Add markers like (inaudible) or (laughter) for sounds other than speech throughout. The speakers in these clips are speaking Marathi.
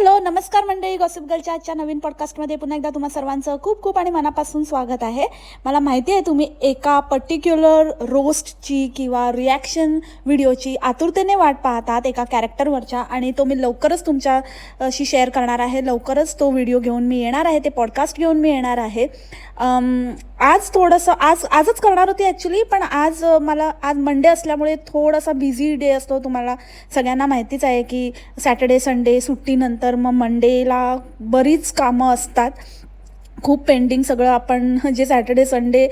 हॅलो नमस्कार मंडळी. गॉसिप गर्लच्या आजच्या नवीन पॉडकास्टमध्ये पुन्हा एकदा तुम्हा सर्वांचं खूप खूप आणि मनापासून स्वागत आहे. मला माहिती आहे तुम्ही एका पर्टिक्युलर रोस्टची किंवा रिॲक्शन व्हिडिओची आतुरतेने वाट पाहतात एका कॅरेक्टरवरच्या आणि तो मी लवकरच तुमच्याशी शेअर करणार आहे. लवकरच तो व्हिडिओ घेऊन मी येणार आहे ते पॉडकास्ट घेऊन मी येणार आहे. आज थोडंसं आज आजच करणार होती ॲक्च्युली पण आज मला आज मंडे असल्यामुळे थोडासा बिझी डे असतो. तुम्हाला सगळ्यांना माहितीच आहे की सॅटर्डे संडे सुट्टीनंतर मग मंडेला बरीच कामं असतात. खूप पेंडिंग सगळं आपण जे सॅटर्डे संडे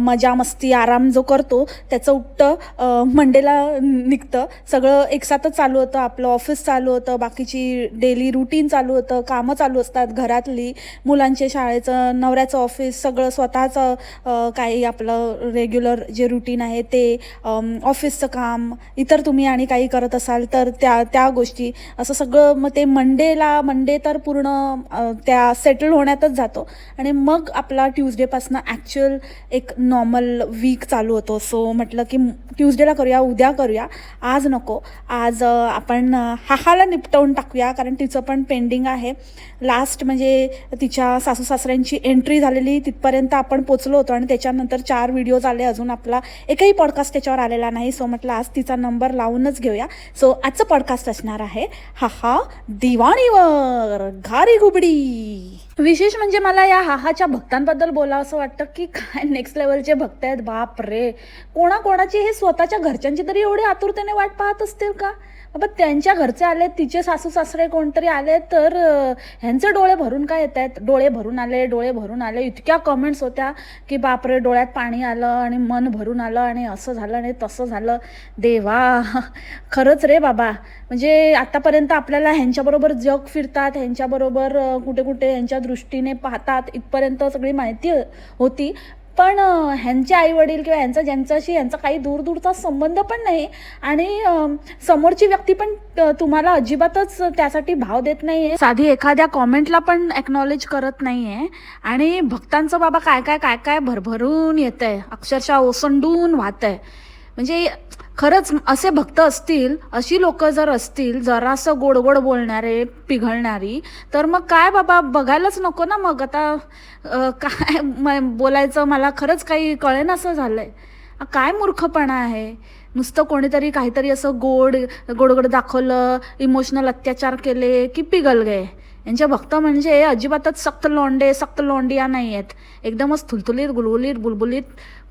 मजा मस्ती आराम जो करतो त्याचं उठतं मंडेला निघतं. सगळं एकसाथच चालू होतं. आपलं ऑफिस चालू होतं. बाकीची डेली रुटीन चालू होतं. कामं चालू असतात घरातली. मुलांचे शाळेचं नवऱ्याचं ऑफिस सगळं स्वतःचं काही आपलं रेग्युलर जे रुटीन आहे ते ऑफिसचं काम इतर तुम्ही आणि काही करत असाल तर त्या त्या गोष्टी. असं सगळं मग ते मंडेला मंडे तर पूर्ण त्या सेटल होण्यातच जातो. आणि मग आपला ट्यूजडेपासनं ॲक्च्युअल एक नॉर्मल वीक चालू होतो. सो म्हटलं की ट्यूजडेला करूया उद्या करूया. आज नको. आज आपण हाहाला निपटवून टाकूया कारण तिचं पण पेंडिंग आहे. लास्ट म्हणजे तिच्या सासू सासऱ्यांची एंट्री झालेली तिथपर्यंत आपण पोचलो होतो आणि त्याच्यानंतर चार व्हिडिओज आले. अजून आपला एकही पॉडकास्ट त्याच्यावर आलेला नाही. सो म्हटलं आज तिचा नंबर लावूनच घेऊया. सो आजचं पॉडकास्ट असणार आहे हा हा दिवाणीवर घारी घुबडी. विशेष म्हणजे मला या हाहाच्या भक्तांबद्दल बोलावं असं वाटतं की काय नेक्स्ट लेवलचे भक्त आहेत? बाप रे कोणाकोणाची हे स्वतःच्या घरच्यांची तरी एवढी आतुरतेने वाट पाहत असतील का? बाबा त्यांच्या घरचे आले तिचे सासू सासरे कोणतरी आले तर ह्यांचे डोळे भरून काय येत आहेत? डोळे भरून आले डोळे भरून आले. इतक्या कमेंट्स होत्या की बापरे डोळ्यात पाणी आलं आणि मन भरून आलं आणि असं झालं आणि तसं झालं. देवा खरंच रे बाबा. म्हणजे आतापर्यंत आपल्याला ह्यांच्याबरोबर जग फिरतात ह्यांच्याबरोबर कुठे कुठे ह्यांच्या दृष्टीने पाहतात इथपर्यंत सगळी माहिती होती. पण ह्यांचे आई वडील किंवा ह्यांचा ज्यांच्याशी यांचा काही दूर दूरचा संबंध पण नाही आणि समोरची व्यक्ती पण तुम्हाला अजिबातच त्यासाठी भाव देत नाही आहे साधी एखाद्या कॉमेंटला पण एक्नॉलेज करत नाही आहे आणि भक्तांचं बाबा काय काय काय काय भरभरून येत आहे अक्षरशः ओसंडून वाहत आहे म्हणजे खरंच असे भक्त असतील अशी लोक जर असतील जरासं गोड गोड बोलणारे पिघळणारी तर मग काय बाबा बघायलाच नको ना मग. आता काय (laughs) म बोलायचं मला खरंच काही कळेन असं झालं आहे काय मूर्खपणा आहे? नुसतं कोणीतरी काहीतरी असं गोड गोडगोड दाखवलं इमोशनल अत्याचार केले की पिघल गए. यांचे भक्त म्हणजे अजिबातच सक्त लोंडे सक्त लोंडिया नाही आहेत एकदमच थुलथुलीत गुलगुलीत बुलबुलीत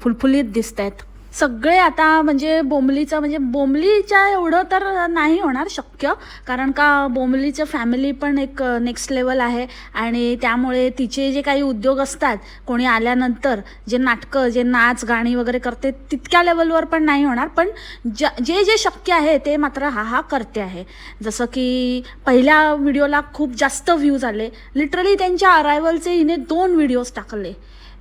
फुलफुलीत दिसत आहेत सगळे आता म्हणजे बोंबलीचं म्हणजे बोंबलीच्या एवढं तर नाही होणार शक्य कारण का बोंबलीचं फॅमिली पण एक नेक्स्ट लेवल आहे. आणि त्यामुळे तिचे जे काही उद्योग असतात कोणी आल्यानंतर जे नाटकं जे नाच गाणी वगैरे करते तितक्या लेवलवर पण नाही होणार. पण ज जे जे शक्य आहे ते मात्र हा हा करते आहे. जसं की पहिल्या व्हिडिओला खूप जास्त व्ह्यूज आले. लिटरली त्यांच्या अरायवलचे हिने दोन व्हिडिओज टाकले.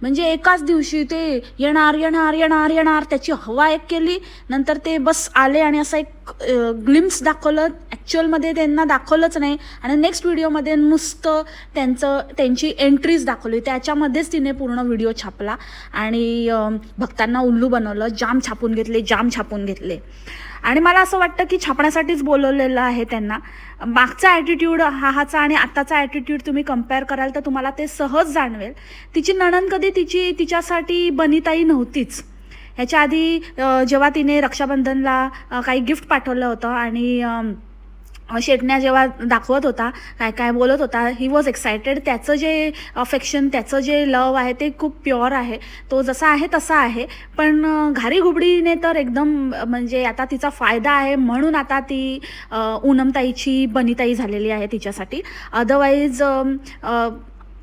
म्हणजे एकाच दिवशी ते येणार येणार येणार येणार त्याची हवा एक केली नंतर ते बस आले आणि असं एक ग्लिम्स दाखवलं. ॲक्च्युअलमध्ये त्यांना दाखवलंच नाही. आणि नेक्स्ट व्हिडिओमध्ये नुसतं त्यांचं त्यांची एंट्रीज दाखवली. त्याच्यामध्येच तिने पूर्ण व्हिडिओ छापला. आणि भक्तांना उल्लू बनवलं. जाम छापून घेतले जाम छापून घेतले. आणि मला असं वाटतं की छापण्यासाठीच बोलवलेलं आहे त्यांना. मागचा ॲटिट्यूड हा हाचा आणि आत्ताचा ॲटिट्यूड तुम्ही कंपेअर कराल तर तुम्हाला ते सहज जाणवेल. तिची नणन कधी तिची तिच्यासाठी बनिताई नव्हतीच. ह्याच्या आधी जेव्हा तिने रक्षाबंधनला काही गिफ्ट पाठवलं होतं आणि शेटण्या जेव्हा दाखवत होता काय काय बोलत होता ही वॉज एक्सायटेड त्याचं जे अफेक्शन त्याचं जे लव आहे ते खूप प्युअर आहे. तो जसा आहे तसा आहे. पण घारी घुबडीने तर एकदम म्हणजे आता तिचा फायदा आहे म्हणून आता ती उनमताईची बनिताई झालेली आहे तिच्यासाठी. अदरवाईज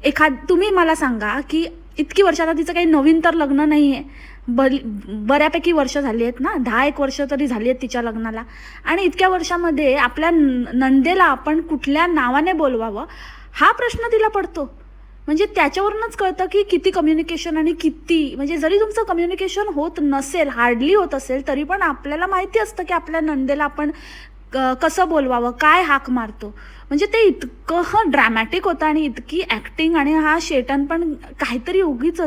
एखाद तुम्ही मला सांगा की इतकी वर्ष आता तिचं काही नवीन तर लग्न नाही आहे बरी बऱ्यापैकी वर्ष झाली आहेत ना? दहा एक वर्ष तरी झाली आहेत तिच्या लग्नाला. आणि इतक्या वर्षामध्ये आपल्या न- नंदेला आपण कुठल्या नावाने बोलवावं हा प्रश्न तिला पडतो. म्हणजे त्याच्यावरूनच कळतं की किती कम्युनिकेशन आणि किती म्हणजे जरी तुमचं कम्युनिकेशन होत नसेल हार्डली होत असेल तरी पण आपल्याला माहिती असतं की आपल्या नंदेला आपण क- कसं बोलवावं काय हाक मारतो? म्हणजे ते इतकं ड्रॅमॅटिक होतं आणि इतकी ॲक्टिंग आणि हा शेटन पण काहीतरी उगीच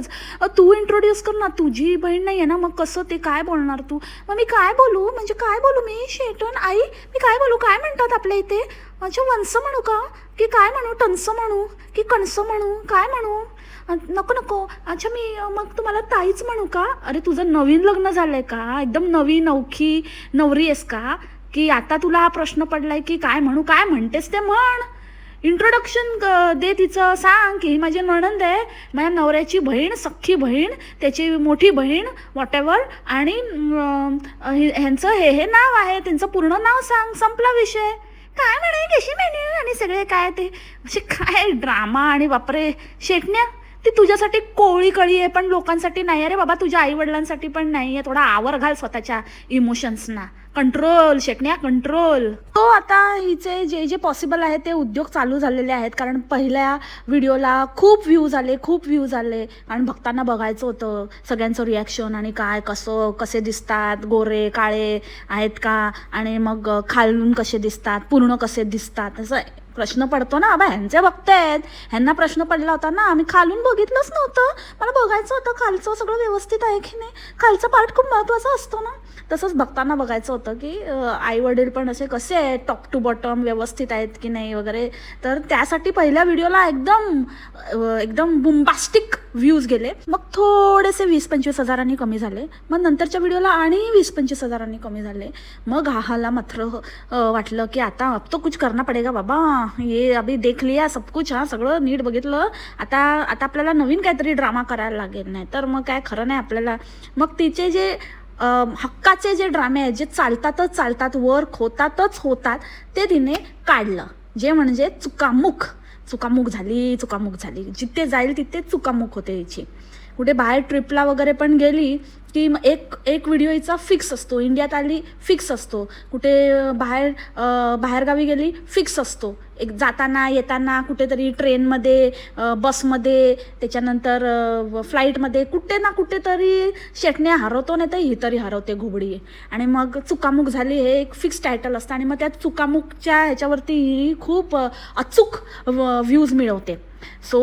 तू इंट्रोड्यूस कर ना तुझी बहीण नाही आहे ना मग कसं ते काय बोलणार तू? मग मी काय बोलू? म्हणजे काय बोलू मी? शेटन आई मी काय बोलू? काय म्हणतात आपल्या इथे? अच्छा वंस म्हणू का? की काय म्हणू? टन्स म्हणू? की कणसं म्हणू? काय म्हणू? नको नको. अच्छा मी मग तुम्हाला ताईच म्हणू का? अरे तुझं नवीन लग्न झालं आहे का? एकदम नवी नवखी नवरी आहेस का? की आता तुला हा प्रश्न पडलाय की काय म्हणू काय म्हणतेस ते म्हण. इंट्रोडक्शन दे तिचं सांग की ही माझी नणंद आहे माझ्या नवऱ्याची बहीण सख्खी बहीण त्याची मोठी बहीण वॉटेवर आणि ह्यांचं हे हे नाव आहे त्यांचं पूर्ण नाव सांग संपला विषय. काय म्हणे कशी म्हणे आणि सगळे काय ते? असे काय ड्रामा आणि बापरे शेटण्या? ती तुझ्यासाठी कोळी कळी आहे पण लोकांसाठी नाही. अरे बाबा तुझ्या आई वडिलांसाठी पण नाही आहे. थोडा आवर घाल स्वतःच्या इमोशन्सना कंट्रोल शेकण्या कंट्रोल तो आता हिचे जे जे पॉसिबल आहे ते उद्योग चालू झालेले आहेत. कारण पहिल्या व्हिडिओला खूप व्ह्यूज आले खूप व्ह्यूज आले. आणि भक्तांना बघायचं होतं सगळ्यांचं रिॲक्शन आणि काय कसं कसे दिसतात गोरे काळे आहेत का? आणि मग खालून कसे दिसतात पूर्ण कसे दिसतात? असं प्रश्न पडतो ना बाबा ह्यांचे बघतायत ह्यांना प्रश्न पडला होता ना आम्ही खालून बघितलंच नव्हतं. मला बघायचं होतं खालचं सगळं व्यवस्थित आहे की नाही. खालचा पार्ट खूप महत्त्वाचा असतो ना. तसंच बघताना बघायचं होतं की आई वडील पण असे कसे आहेत? टॉप टू बॉटम व्यवस्थित आहेत की नाही वगैरे. तर त्यासाठी पहिल्या व्हिडिओला एकदम एकदम बुंबास्टिक व्ह्यूज गेले मग थोडेसे वीस पंचवीस हजारांनी कमी झाले. मग नंतरच्या व्हिडिओला आणि वीस पंचवीस हजारांनी कमी झाले. मग आहाला मात्र वाटलं की आता अब तो कुछ करना पडेगा बाबा. ये अभी देख लिया सब कुछ हा सगळं नीट बघितलं. आता आता आपल्याला नवीन काहीतरी ड्रामा करायला लागेल नाही तर मग काय खरं नाही आपल्याला. मग तिचे जे हक्काचे जे ड्रामे आहेत जे चालतातच चालतात वर होतातच होतात ते तिने काढलं. जे म्हणजे चुकामुख चुकामुख झाली चुकामुख झाली. जिथे जाईल तिथे चुकामुख होते याची. कुठे बाहेर ट्रिपला वगैरे पण गेली की मग एक एक व्हिडिओ हिचा फिक्स असतो. इंडियात आली फिक्स असतो. कुठे बाहेर बाहेरगावी गेली फिक्स असतो. एक जाताना येताना कुठेतरी ट्रेनमध्ये बसमध्ये त्याच्यानंतर फ्लाईटमध्ये कुठे ना कुठेतरी शेटणे हरवतो नाही तर ही तरी हरवते घुबडी. आणि मग चुकामुक झाली हे एक फिक्स टायटल असतं आणि मग त्या चुकामुकच्या ह्याच्यावरती ही खूप अचूक व्ह्यूज मिळवते. सो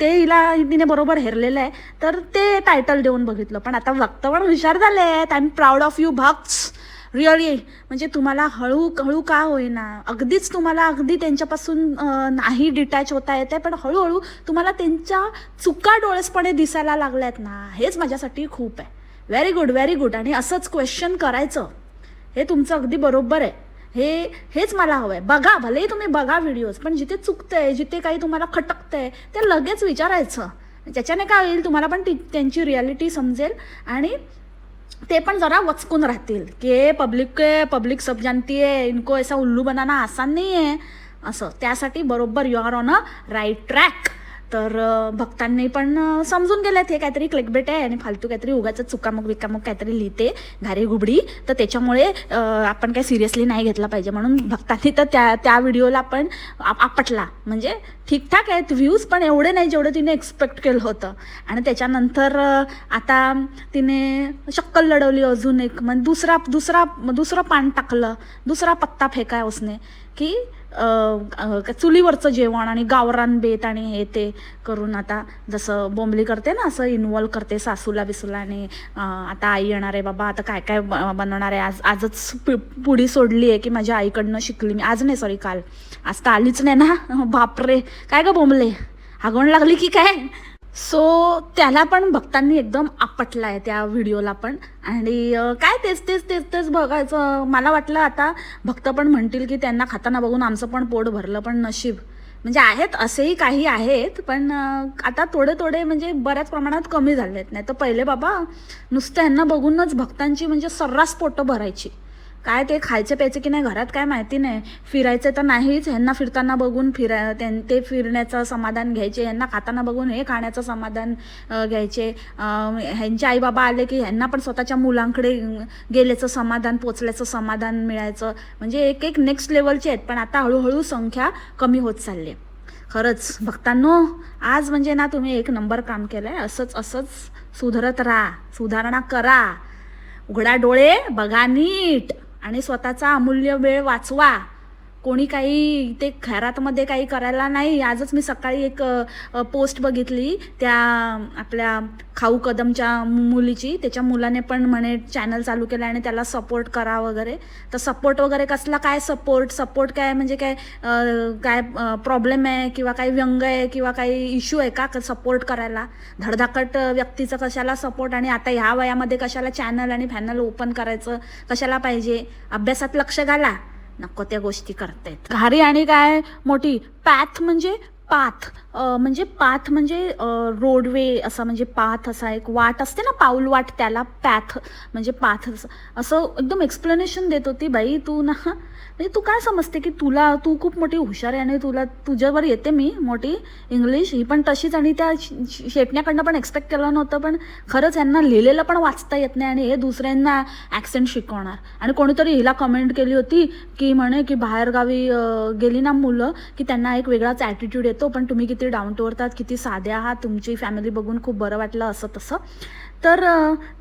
ते हिला तिने बरोबर हेरलेलं आहे. तर ते टायटल देऊन बघितलं. पण आता वक्त पण हुशार झाले आहेत I am proud of you भक्स really म्हणजे तुम्हाला हळू हळू का होईना. अगदीच तुम्हाला अगदी त्यांच्यापासून नाही डिटॅच होता येते पण हळूहळू तुम्हाला त्यांच्या चुका डोळसपणे दिसायला लागल्यात ना. हेच माझ्यासाठी खूप आहे. व्हेरी गुड व्हेरी गुड आणि असंच क्वेश्चन करायचं. हे तुमचं अगदी बरोबर आहे. हे हेच मला हवं आहे बघा भलेही तुम्ही बघा व्हिडिओज पण जिथे चुकतंय जिथे काही तुम्हाला खटकतंय ते लगेच विचारायचं. ज्याच्याने काय होईल तुम्हाला पण ती त्यांची रियालिटी समजेल आणि ते पण जरा वचकून राहतील. की पब्लिक के पब्लिक सब जानती है इनको ऐसा उल्लू बनाना आसान नाही आहे असं. त्यासाठी बरोबर you are on a right track तर भक्तांनी पण समजून गेल्यात हे काहीतरी क्लिकबेट आहे आणि फालतू काहीतरी उगाच चुकामुक बिकामक काहीतरी लिहिते घारी घुबडी. तर त्याच्यामुळे आपण काय सिरियसली नाही घेतला पाहिजे. म्हणून भक्तांनी तर त्या त्या व्हिडिओला पण आपटला. म्हणजे ठीकठाक आहेत व्ह्यूज पण एवढे नाही जेवढे तिने एक्सपेक्ट केलं होतं. आणि त्याच्यानंतर आता तिने शक्कल लढवली अजून एक. मग दुसरा दुसरा दुसरं पान टाकलं. दुसरा पत्ता फेकाय उसने. की चुलीवरचं जेवण आणि गावरान बेत आणि हे ते करून आता जसं बोंबली करते ना असं इन्वॉल्व करते सासूला बिसूला आणि आता आई येणार आहे बाबा आता काय काय बनवणार आहे? आज आजच पुढी सोडली आहे की माझ्या आईकडनं शिकली मी. आज नाही सॉरी काल. आज तर आलीच नाही ना? (laughs) बापरे. काय गं बोंबले? हागवण लागली की काय? सो त्याला पण भक्तांनी एकदम आपटला आहे त्या व्हिडिओला पण. आणि काय तेच तेच तेच तेच बघायचं. मला वाटलं आता भक्त पण म्हणतील की त्यांना खाताना बघून आमचं पण पोट भरलं पण नशीब. म्हणजे आहेत असेही काही आहेत पण आता थोडे थोडे म्हणजे बऱ्याच प्रमाणात कमी झाले आहेत नाही तर पहिले बाबा नुसतं यांना बघूनच भक्तांची म्हणजे सर्रास पोटं भरायची. काय ते खायचे प्यायचे की नाही घरात काय माहिती नाही. फिरायचं तर नाहीच ह्यांना फिरताना बघून फिराय त्यां ते फिरण्याचं समाधान घ्यायचे ह्यांना खाताना बघून हे खाण्याचं समाधान घ्यायचे. ह्यांचे आई बाबा आले की ह्यांना पण स्वतःच्या मुलांकडे गेल्याचं समाधान पोचल्याचं समाधान मिळायचं. म्हणजे एक एक नेक्स्ट लेवलचे आहेत पण आता हळूहळू संख्या कमी होत चालली आहे. खरंच भक्तांनो आज म्हणजे ना तुम्ही एक नंबर काम केलं आहे असंच असंच सुधरत राहा सुधारणा करा. उघडा डोळे बघा नीट. आणि स्वतःचा अमूल्य वेळ वाचवा. कोणी काही ते खैरातमध्ये काही करायला नाही. आजच मी सकाळी एक पोस्ट बघितली त्या आपल्या खाऊ कदमच्या मुलीची. त्याच्या मुलाने पण म्हणे चॅनल चालू केलं आणि त्याला सपोर्ट करा वगैरे. तर सपोर्ट वगैरे कसला काय सपोर्ट सपोर्ट काय म्हणजे काय काय प्रॉब्लेम आहे किंवा काही व्यंग आहे किंवा काही इश्यू आहे का सपोर्ट करायला? धडधाकट व्यक्तीचं कशाला सपोर्ट आणि आता ह्या वयामध्ये कशाला चॅनल आणि फॅनल ओपन करायचं? कशाला पाहिजे? अभ्यासात लक्ष घाला. नको त्या गोष्टी करतायत घारी आणि काय मोठी. पॅथ म्हणजे पाथ म्हणजे पाथ म्हणजे रोडवे असा म्हणजे पाथ असा एक वाट असते ना पाऊल वाट त्याला पॅथ म्हणजे पाथ असं- असं एकदम एक्सप्लेनेशन देत होती बाई तू ना. म्हणजे तू काय समजते की तुला तू खूप मोठी हुशार आहे आणि तुला तुझ्यावर येते मी मोठी इंग्लिश ही पण तशीच आणि त्या शेटण्याकडनं पण एक्सपेक्ट केलं नव्हतं पण खरंच यांना लिहिलेलं पण वाचता येत नाही आणि हे दुसऱ्यांना ॲक्सेंट शिकवणार. आणि कोणीतरी हिला कमेंट केली होती की म्हणे की बाहेरगावी गेली ना मुलं की त्यांना एक वेगळाच ॲटिट्यूड येतो पण तुम्ही किती डाऊन टू अर्थ आहात किती साधे आहात तुमची फॅमिली बघून खूप बरं वाटलं असं तसं. तर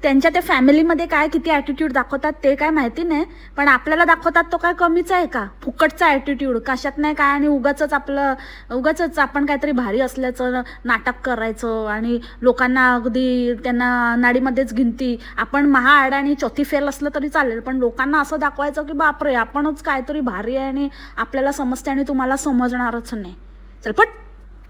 त्यांच्या त्या फॅमिलीमध्ये काय किती ॲटिट्यूड दाखवतात ते काय माहिती नाही पण आपल्याला दाखवतात तो काय कमीच आहे का? फुकटचा ॲटिट्यूड कशात नाही काय आणि उगाच आपलं उगाच आपण काहीतरी भारी असल्याचं नाटक करायचं आणि लोकांना अगदी त्यांना नाडीमध्येच गिनती. आपण महाआड आणि चौथी फेल असलं तरी चालेल पण लोकांना असं दाखवायचं की बापरे आपणच काहीतरी भारी आहे आणि आपल्याला समजते आणि तुम्हाला समजणारच नाही. चल पट.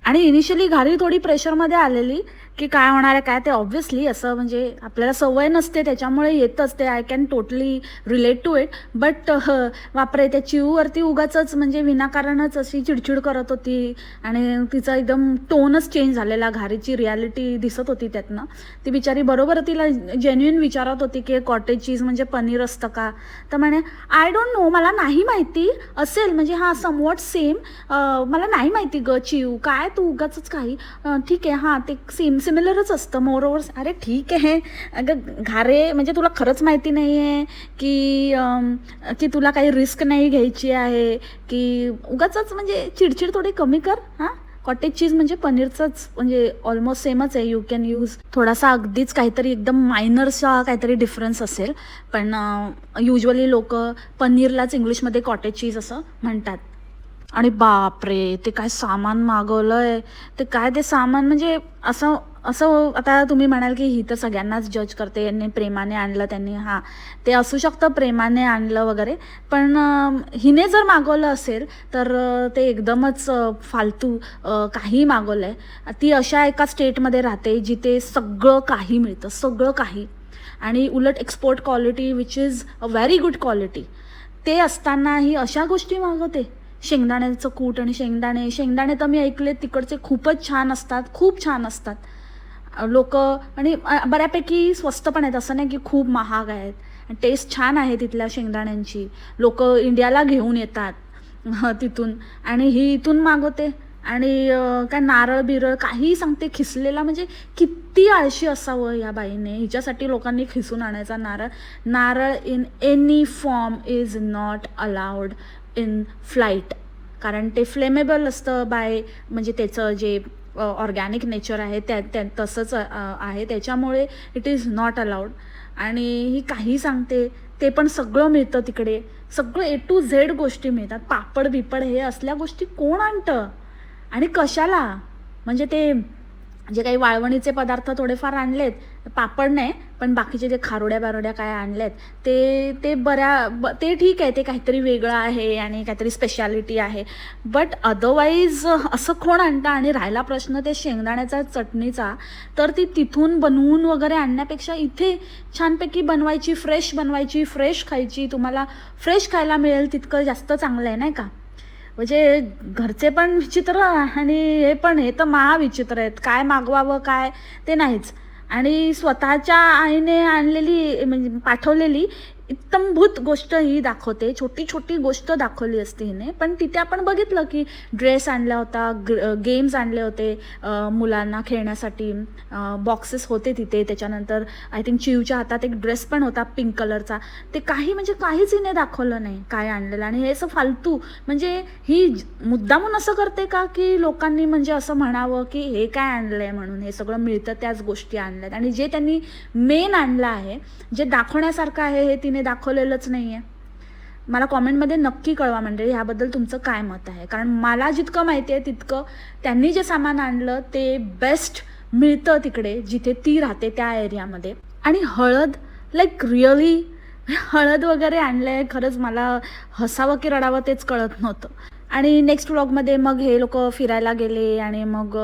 आणि इनिशियली घारी थोडी प्रेशरमध्ये आलेली. की काय होणार आहे काय ते ऑब्व्हियसली असं म्हणजे आपल्याला सवय नसते त्याच्यामुळे येतच ते. I can totally relate to it but वापरे त्या चिववरती उगाच म्हणजे विनाकारणच अशी चिडचिड करत होती आणि तिचा एकदम टोनच चेंज झालेला. घारीची रियालिटी दिसत होती त्यातनं. ती बिचारी बरोबर तिला जेन्युइन विचारत होती की कॉटेज चीज म्हणजे पनीर असतं का? तर म्हणे आय डोंट नो मला नाही माहिती. असेल म्हणजे हां समवॉट सेम मला नाही माहिती ग चिव काय तू उगाच काही. ठीक आहे हां ते सेम सिमिलरच असतं. मोर अरे ठीक आहे. अगं घारे म्हणजे तुला खरंच माहिती नाही आहे की की तुला काही रिस्क नाही घ्यायची आहे की उगाच म्हणजे चिडचिड थोडी कमी कर हां? कॉटेज चीज म्हणजे पनीरचंच म्हणजे ऑलमोस्ट सेमच आहे. यू कॅन यूज थोडासा अगदीच काहीतरी एकदम मायनरचा काहीतरी डिफरन्स असेल. पण युजली लोक पनीरलाच इंग्लिशमध्ये कॉटेज चीज असं म्हणतात. आणि बापरे ते काय सामान मागवलंय? ते काय ते सामान? म्हणजे असं असं आता तुम्ही म्हणाल की ही तर सगळ्यांनाच जज करते यांनी प्रेमाने आणलं त्यांनी हां. ते असू शकतं प्रेमाने आणलं वगैरे पण हिने जर मागवलं असेल तर ते एकदमच फालतू काही मागवलं आहे ती अशा एका स्टेटमध्ये राहते जिथे सगळं काही मिळतं सगळं काही. आणि उलट export quality which is a very good quality ते असतानाही अशा गोष्टी मागवते. शेंगदाण्याचं कूट आणि शेंगदाणे शेंगदाणे तर मी ऐकले तिकडचे खूपच छान असतात खूप छान असतात. लोक आणि बऱ्यापैकी स्वस्त पण आहेत असं नाही की खूप महाग आहेत. टेस्ट छान आहे तिथल्या शेंगदाण्यांची. लोक इंडियाला घेऊन येतात तिथून. आणि ही इथून मागवते. आणि काय नारळ बिरळ काही सांगते खिसलेला म्हणजे किती आळशी असावं या बाईने. हिच्यासाठी लोकांनी खिसून आणायचा नारळ. नारळ in any form is not allowed. In flight कारण ते फ्लेमेबल असतं बाय म्हणजे त्याचं जे ऑर्गॅनिक नेचर आहे त्या त्या तसंच आहे. त्याच्यामुळे इट इज नॉट अलाउड आणि ही काही सांगते ते पण सगळं मिळतं तिकडे. सगळं ए टू झेड गोष्टी मिळतात. पापड बिपड हे असल्या गोष्टी कोण आणतं? आणि कशाला? म्हणजे ते जे काही वाळवणीचे पदार्थ थोडेफार आणलेत पापड नाही पण बाकीचे जे खारोड्या बारोड्या काय आणल्यात ते ते बऱ्या ब ते ठीक आहे ते काहीतरी वेगळं आहे आणि काहीतरी स्पेशालिटी आहे. बट अदरवाईज असं कोण आणतं? आणि राहिला प्रश्न ते शेंगदाण्याचा चटणीचा तर ती तिथून बनवून वगैरे आणण्यापेक्षा इथे छानपैकी बनवायची फ्रेश बनवायची फ्रेश खायची तुम्हाला फ्रेश खायला मिळेल तितकं जास्त चांगलं आहे नाही का? म्हणजे घरचे पण विचित्र आणि हे पण हे तर महाविचित्र आहेत. काय मागवावं काय ते नाहीच. आणि स्वतःच्या आईने आणलेली म्हणजे पाठवलेली इत्तमभूत गोष्ट ही दाखवते. छोटी छोटी गोष्ट दाखवली असते हिने. पण तिथे आपण बघितलं की ड्रेस आणला होता गेम्स आणले होते मुलांना खेळण्यासाठी. बॉक्सेस होते तिथे. त्याच्यानंतर आय थिंक चिवच्या हातात एक ड्रेस पण होता पिंक कलरचा. ते काही म्हणजे काहीच हिने दाखवलं नाही काय आणलेलं. आणि हे असं फालतू म्हणजे ही मुद्दामून असं करते का की लोकांनी म्हणजे असं म्हणावं की हे काय आणलंय म्हणून? हे सगळं मिळतं त्याच गोष्टी आणल्यात. आणि जे त्यांनी मेन आणलं आहे जे दाखवण्यासारखं आहे हे तिने दाखवलेलंच नाही आहे मला कॉमेंटमध्ये नक्की कळवा म्हणजे ह्याबद्दल तुमचं काय मत आहे? कारण मला जितकं माहिती आहे तितकं त्यांनी जे सामान आणलं ते बेस्ट मिळतं तिकडे जिथे ती राहते त्या एरियामध्ये आणि हळद लाईक रिअली हळद वगैरे आणलं आहे खरंच मला हसावं की रडावं तेच कळत नव्हतं. आणि नेक्स्ट व्लॉगमध्ये मग हे लोक फिरायला गेले आणि मग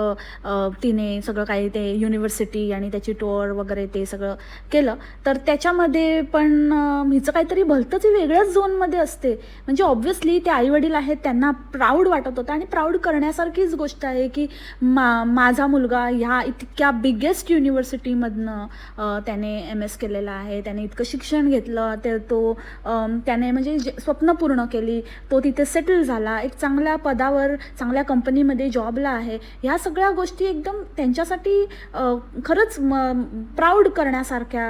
तिने सगळं काही ते युनिव्हर्सिटी आणि त्याची टूर वगैरे ते सगळं केलं. तर त्याच्यामध्ये पण हिचं काहीतरी भलतंच वेगळ्याच झोनमध्ये असते. म्हणजे ऑब्व्हियसली ते आईवडील आहेत त्यांना प्राऊड वाटत होतं आणि प्राऊड करण्यासारखीच गोष्ट आहे की मा माझा मुलगा ह्या इतक्या बिगेस्ट युनिव्हर्सिटीमधनं त्याने एम एस केलेला आहे. त्याने इतकं शिक्षण घेतलं ते तो त्याने म्हणजे जे स्वप्न पूर्ण केली तो तिथे सेटल झाला. एक चांगल्या पदावर चांगल्या कंपनीमध्ये जॉबला आहे. ह्या सगळ्या गोष्टी एकदम त्यांच्यासाठी खरंच म प्राऊड करण्यासारख्या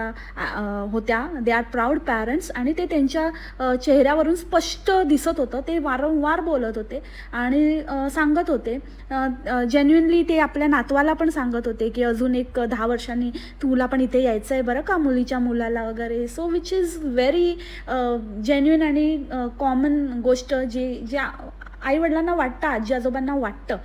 होत्या. दे आर प्राऊड पॅरेंट्स आणि ते त्यांच्या चेहऱ्यावरून स्पष्ट दिसत होतं. ते वारंवार बोलत होते आणि सांगत होते. जेन्युनली ते आपल्या नातवाला पण सांगत होते की अजून एक दहा वर्षांनी तुला पण इथे यायचं आहे बरं का मुलीच्या मुलाला वगैरे. So which is very genuine आणि कॉमन गोष्ट जे ज्या आईवडिलांना वाटतं आजी आजोबांना वाटतं.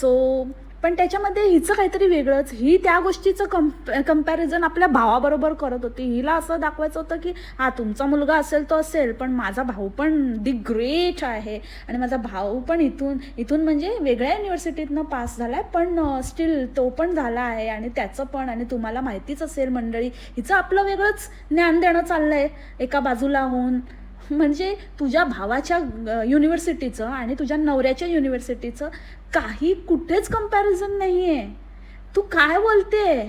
सो पण त्याच्यामध्ये हिचं काहीतरी वेगळंच. ही त्या गोष्टीचं कंप कंपॅरिझन आपल्या भावाबरोबर करत होती. हिला असं दाखवायचं होतं की हा तुमचा मुलगा असेल तो असेल पण माझा भाऊ पण दी ग्रेट आहे. आणि माझा भाऊ पण इथून इथून म्हणजे वेगळ्या युनिव्हर्सिटीतनं पास झाला आहे पण स्टील तो पण झाला आहे आणि त्याचं पण आणि तुम्हाला माहितीच असेल मंडळी. हिचं आपलं वेगळंच ज्ञान देणं चाललं आहे एका बाजूला होऊन. म्हणजे तुझ्या भावाच्या युनिव्हर्सिटीचं आणि तुझ्या नवऱ्याच्या युनिव्हर्सिटीचं काही कुठेच कंपॅरिझन नाही आहे तू काय बोलते?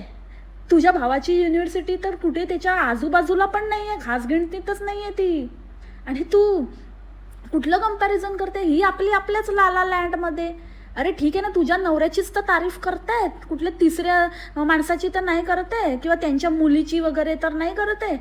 तुझ्या भावाची युनिव्हर्सिटी तर कुठे त्याच्या आजूबाजूला पण नाही आहे खासगिणतीतच नाही आहे ती. आणि तू कुठलं कंपॅरिझन करते? ही आपली आपल्याच लाला लँडमध्ये अरे ठीक आहे ना तुझ्या नवऱ्याचीच तर तारीफ करतायत. कुठल्या तिसऱ्या माणसाची तर नाही करत आहे किंवा त्यांच्या मुलीची वगैरे तर नाही करत आहे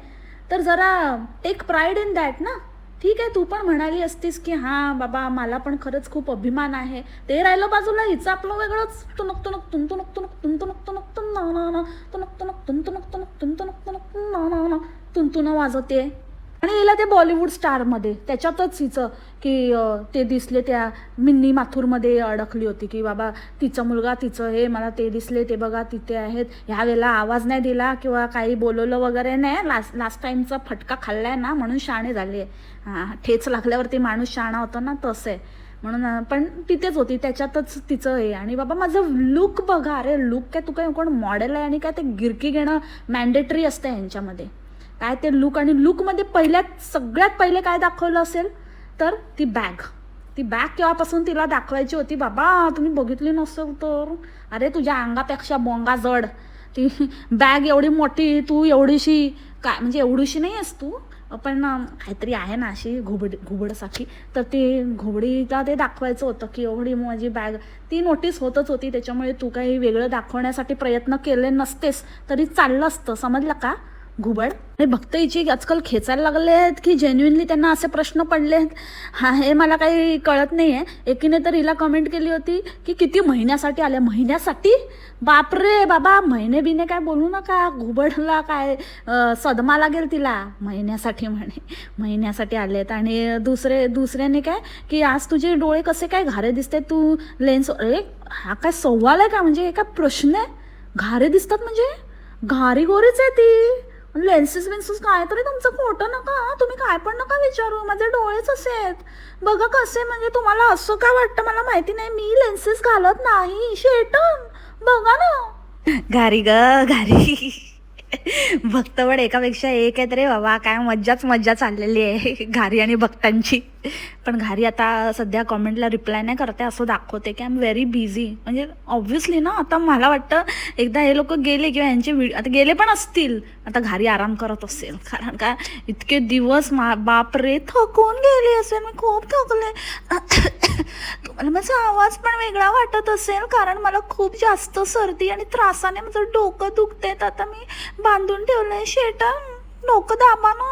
तर जरा टेक प्राईड इन दॅट ना. ठीक आहे तू पण म्हणाली असतीस की हां बाबा मला पण खरंच खूप अभिमान आहे. ते राहिलं बाजूला हिचं आपलं वेगळंच. तुनक तुनक तुन तुनक तुनक तुन तुनक तुनक तुन ना ना ना. तुनक तुनक तुन तुनक तुनक तुन तुनक तुनक तुन ना ना. ना तुनतुनं वाजवते आणि हिला ते बॉलिवूड स्टारमध्ये त्याच्यातच हिचं की ते दिसले त्या मिन्नी माथूरमध्ये अडकली होती की बाबा तिचा मुलगा तिचं हे मला ते दिसले ते बघा तिथे आहेत. ह्या वेळेला आवाज नाही दिला किंवा काही बोलवलं वगैरे नाही. लास्ट लास्ट टाईमचा फटका खाल्लाय ना म्हणून शाणे झाले हां ठेच लागल्यावरती माणूस शाणा होतो ना तसं आहे म्हणून पण तिथेच होती. त्याच्यातच तिचं हे. आणि बाबा माझं लुक बघा. अरे लुक काय तू काय कोण मॉडेल आहे आणि काय ते गिरकी घेणं मॅन्डेटरी असतं ह्यांच्यामध्ये. काय ते लुक आणि लुकमध्ये पहिल्यात सगळ्यात पहिले काय दाखवलं असेल? तर ती बॅग ती बॅग केव्हापासून तिला दाखवायची होती? बाबा तुम्ही बघितली नसेल तर. अरे तुझ्या अंगापेक्षा बोंगा जड. ती बॅग एवढी मोठी तू एवढीशी काय म्हणजे एवढीशी नाही आहेस तू. पण काहीतरी आहे ना अशी घुबड घुबडसारखी. तर ती घुबडीला ते दाखवायचं होतं की एवढी माझी बॅग ती नोटीस होतच होती त्याच्यामुळे तू काही वेगळं दाखवण्यासाठी प्रयत्न केले नसतेस तरी चाललं असतं. समजलं का? घुबड. आणि भक्त हिची आजकाल खेचायला लागले आहेत की जेन्युनली त्यांना असे प्रश्न पडले आहेत हा हे मला काही कळत नाही आहे एकीने तर हिला कमेंट केली होती की किती महिन्यासाठी आल्या? महिन्यासाठी? बापरे बाबा महिने बिने काय बोलू नका. घुबडला काय सदमा लागेल तिला. महिन्यासाठी म्हणे महिन्यासाठी आले आहेत आणि दुसरे दुसऱ्याने काय की आज तुझे डोळे कसे काय घारे दिसते तू लेन्स अरे हा काय सव्वाल आहे का? म्हणजे हे काय प्रश्न आहे? घारे दिसतात म्हणजे? घारी गोरीच आहे ती. लेन्सेस वेन्सेस काय तरी तुमचं खोटं नका तुम्ही काय पण नका विचारू माझे डोळेच असे आहेत. बघा कसे म्हणजे तुम्हाला असं काय वाटतं मला माहिती नाही मी लेन्सेस घालत नाही शेटन बघा ना. घारी ग घारी. भक्तवड एकापेक्षा एक आहेत रे बाबा काय मज्जाच मज्जा चाललेली आहे घारी आणि भक्तांची. पण घारी आता सध्या कॉमेंटला रिप्लाय नाही करते असं दाखवते की आय एम व्हेरी बिझी म्हणजे ऑब्व्हियसली ना आता मला वाटतं एकदा हे लोक गेले किंवा यांचे व्हिडिओ आता गेले पण असतील आता घारी आराम करत असेल. कारण का इतके दिवस मा बापरे थकून गेले असेल मी खूप थकले. तुम्हाला माझा आवाज पण वेगळा वाटत असेल कारण मला खूप जास्त सर्दी आणि त्रासाने माझं डोकं दुखते तर आता मी बांधून ठेवलंय शेटन डोकं दाबा ना.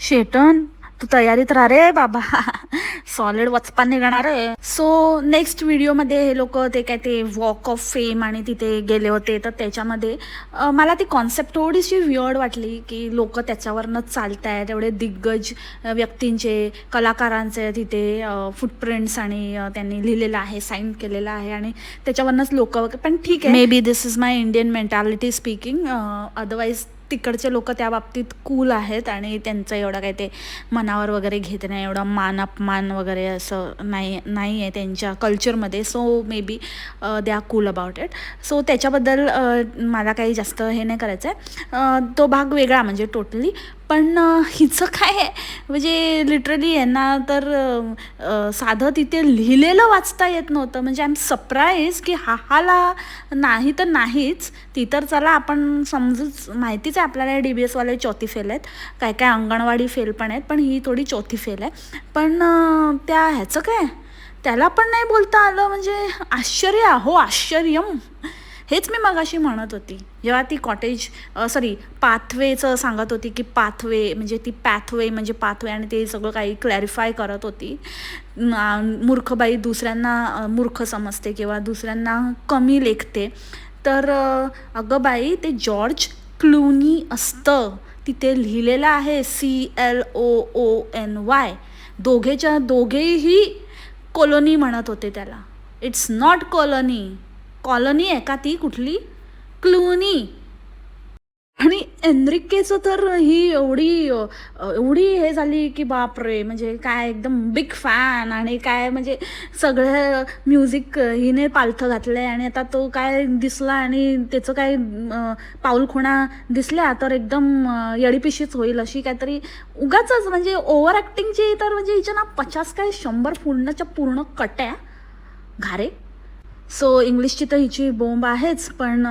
शेटन? तू तयारीत राहा रे बाबा. (laughs) सॉलिड वचपा निघणार आहे. सो नेक्स्ट व्हिडिओमध्ये हे लोक ते काय ते वॉक ऑफ फेम आणि तिथे गेले होते तर त्याच्यामध्ये मला ती कॉन्सेप्ट थोडीशी विअर्ड वाटली की लोक त्याच्यावरनं चालत आहेत एवढे दिग्गज व्यक्तींचे कलाकारांचे तिथे फुटप्रिंट्स आणि त्यांनी लिहिलेलं आहे साईन केलेलं आहे आणि त्याच्यावरनंच लोक पण ठीक आहे. Maybe this is my Indian mentality speaking otherwise तिकडचे लोक त्या बाबतीत कूल आहेत आणि त्यांचं एवढं काही ते मनावर वगैरे घेत नाही एवढं मान अपमान वगैरे असं नाही नाही आहे त्यांच्या कल्चरमध्ये so maybe they are cool about it so त्याच्याबद्दल मला काही जास्त हे नाही करायचं आहे तो भाग वेगळा म्हणजे टोटली पण हिचं काय आहे? म्हणजे लिटरली यांना तर साधं तिथे लिहिलेलं वाचता येत नव्हतं. म्हणजे आय एम सरप्राईज की हा हाला नाही तर नाहीच. ती तर चला आपण समजूच माहितीच आहे आपल्याला डी बी एसवाले चौथी फेल आहेत. काय काय अंगणवाडी फेल पण आहेत पण ही थोडी चौथी फेल आहे. पण त्या ह्याचं काय? त्याला पण नाही बोलता आलं. म्हणजे आश्चर्य हो आश्चर्यम. हेच मी मगाशी म्हणत होती. जेव्हा ती कॉटेज सॉरी पाथवेचं सांगत होती की पाथवे म्हणजे ती पॅथवे म्हणजे पाथवे आणि ते सगळं काही क्लॅरिफाय करत होती. मूर्खबाई दुसऱ्यांना मूर्ख समजते किंवा दुसऱ्यांना कमी लेखते. तर अगं बाई ते जॉर्ज क्लूनी असतं. तिथे लिहिलेलं आहे C L O O N Y दोघेच्या दोघेही कॉलोनी म्हणत होते त्याला. इट्स नॉट कॉलोनी कॉलनी आहे का ती कुठली? क्लूनी आणि एनरिकेचं तर ही एवढी एवढी हे झाली की बापरे म्हणजे काय एकदम बिग फॅन आणि काय म्हणजे सगळं म्युझिक हिने पालथं घातलं आहे आणि आता तो काय दिसला आणि त्याचं काय पाऊलखुणा दिसल्या तर एकदम येडीपिशीच होईल अशी काहीतरी उगाच म्हणजे ओव्हर ॲक्टिंगची तर म्हणजे हिच्या ना पचास काय शंभर पूर्णच्या पूर्ण कट्या. घारे. सो इंग्लिशची तर हिची बोंब आहेच पण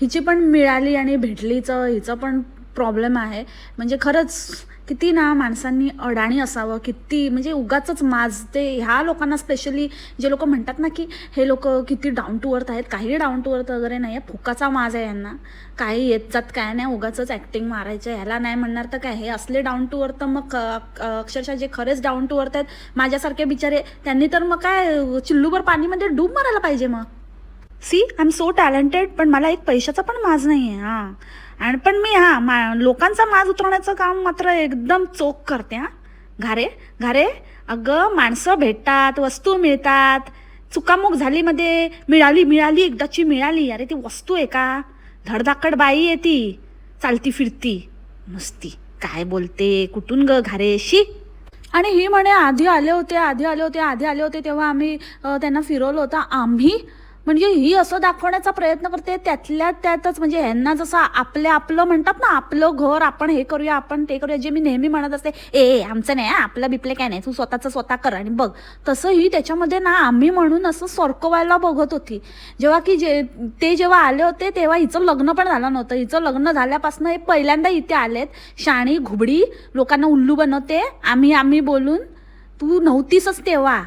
हिची पण मिळाली आणि भेटलीचं. हिचं पण प्रॉब्लेम आहे. म्हणजे खरंच किती ना माणसांनी अडाणी असावं किती म्हणजे उगाचच माजते ह्या लोकांना स्पेशली जे लोक म्हणतात ना की हे लोक किती डाऊन टू अर्थ आहेत काही डाऊन टू अर्थ वगैरे नाही आहे फुकाचा माज आहे यांना. काही येत जात काय नाही उगाच ॲक्टिंग मारायचं ह्याला नाही म्हणणार तर काय? हे असले डाऊन टू अर्थ मग अक्षरशः जे खरेच डाऊन टू अर्थ आहेत माझ्यासारखे बिचारे त्यांनी तर मग काय चिल्लूभर पाणीमध्ये डूब मारायला पाहिजे मग. See I am so talented पण मला एक पैशाचा पण माज नाही आहे हां. आणि पण मी हां मा लोकांचा माज उतरवण्याचं काम मात्र एकदम चोख करते हां. घारे घारे अगं माणसं भेटतात वस्तू मिळतात. चुकामुक झाली मध्ये मिळाली मिळाली एकदाची मिळाली. अरे ती वस्तू आहे का? धडधाकड बाई आहे ती. चालती फिरती. नुसती काय बोलते? कुठून ग घारेशी आणि ही म्हणे आधी आले होते आधी आले होते आधी आले होते तेव्हा आम्ही त्यांना फिरवलं होतं. आम्ही म्हणजे ही असं दाखवण्याचा प्रयत्न करते त्यातल्या त्यातच म्हणजे ह्यांना जसं आपलं आपलं म्हणतात ना आपलं घर आपण हे करूया आपण ते करूया जे मी नेहमी म्हणत असते ए आमचं नाही आपलं बिपले काय नाही तू स्वतःचं स्वतः कर आणि बघ. तसं ही त्याच्यामध्ये ना आम्ही म्हणून असं सरकवायला बघत होती. जेव्हा की जे ते जेव्हा आले होते तेव्हा हिचं लग्न पण झालं नव्हतं. हिचं लग्न झाल्यापासून हे पहिल्यांदा इथे आलेत. शाणी घुबडी लोकांना उल्लू बनवते. आम्ही आम्ही बोलून तू नव्हतीसच तेव्हा.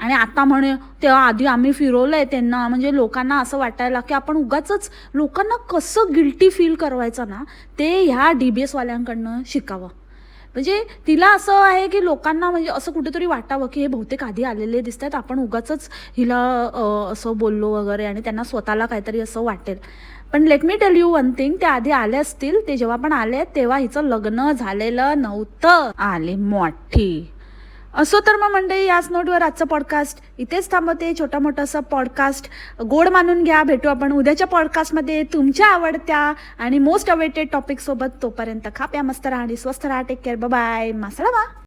आणि आता म्हणे तेव्हा आधी आम्ही फिरवलंय त्यांना म्हणजे लोकांना असं वाटायला की आपण उगाच लोकांना कसं गिल्टी फील करवायचं ना ते ह्या डी बी एसवाल्यांकडनं शिकावं. म्हणजे तिला असं आहे की लोकांना म्हणजे असं कुठेतरी वाटावं की हे बहुतेक आधी आलेले दिसत आहेत आपण उगाच हिला असं बोललो वगैरे आणि त्यांना स्वतःला काहीतरी असं वाटेल. पण let me tell you one thing ते आधी आले असतील ते जेव्हा पण आले तेव्हा हिचं लग्न झालेलं नव्हतं. आले मोठी. असो तर मग मंडळी याच नोटवर आजचं पॉडकास्ट इथेच थांबवते. छोटा मोठासा पॉडकास्ट गोड मानून घ्या. भेटू आपण उद्याच्या पॉडकास्टमध्ये तुमच्या आवडत्या आणि मोस्ट अवेटेड टॉपिकसोबत तोपर्यंत खा प्या मस्त राहा आणि स्वस्त राहा. टेक केअर बाय मासळा वा